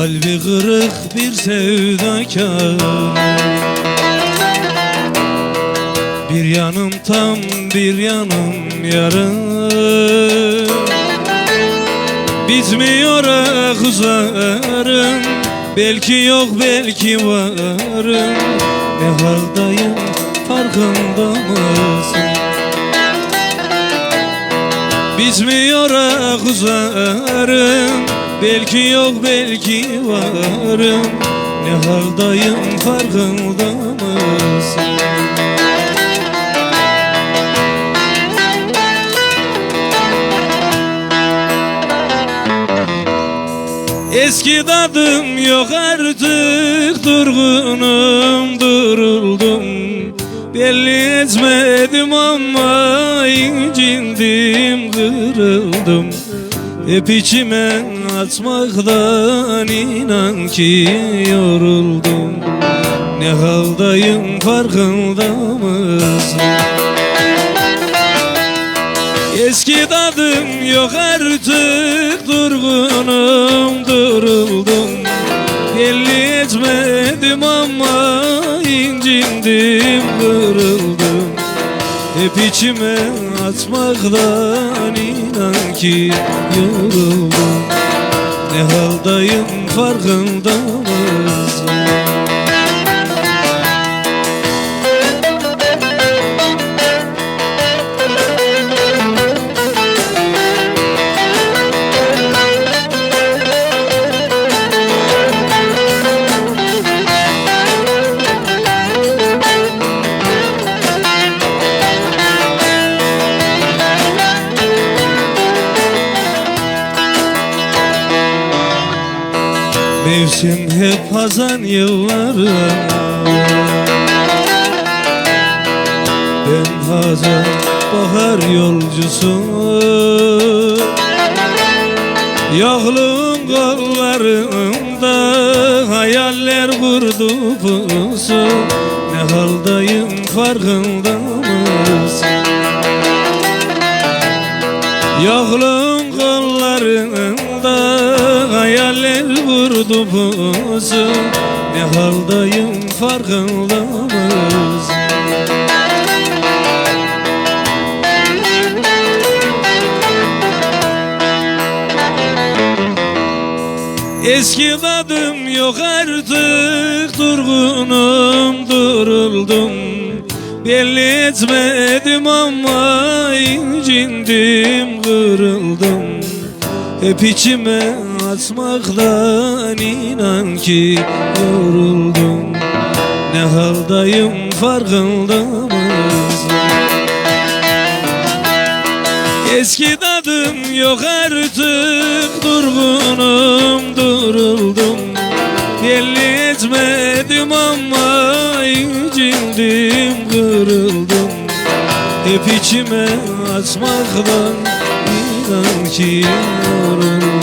kırık bir sevdakar. Bir yanım tam bir yanım yarım Bitmiyor ah Belki yok belki varım. Ne haldayım farkında mısın? Bitmiyor ah Belki yok belki varım. Ne haldayım farkında mısın? Eski tadım yok artık durgunum duruldum. Belli etmedim ama incindim kırıldım. Hep içime atmaktan inan ki yoruldum. Ne haldayım farkında mısın? Eski tadım yok artık durgunum duruldum. Belli etmedim ama incindim kırıldım Hep içime atmaktan inan ki yoruldum Ne haldayım farkında mısın? Mevsim hep hazan yılları Ben hazan bahar yolcusu. Yokluğun kollarında hayaller kurdu pusu. Ne haldayım farkında mısın? Yokluğun kollarında hayaller vurdu pusu Ne haldayım farkında mısın? Eski tadım yok artık durgunum duruldum. Belli etmedim ama incindim kırıldım. Hep içime atmaktan inan ki yoruldum. Ne haldayım farkında mısın? Eski tadım yok artık durgunum duruldum. Belli etmedim ama incindim kırıldım. Hep içime atmaktan inan ki yoruldum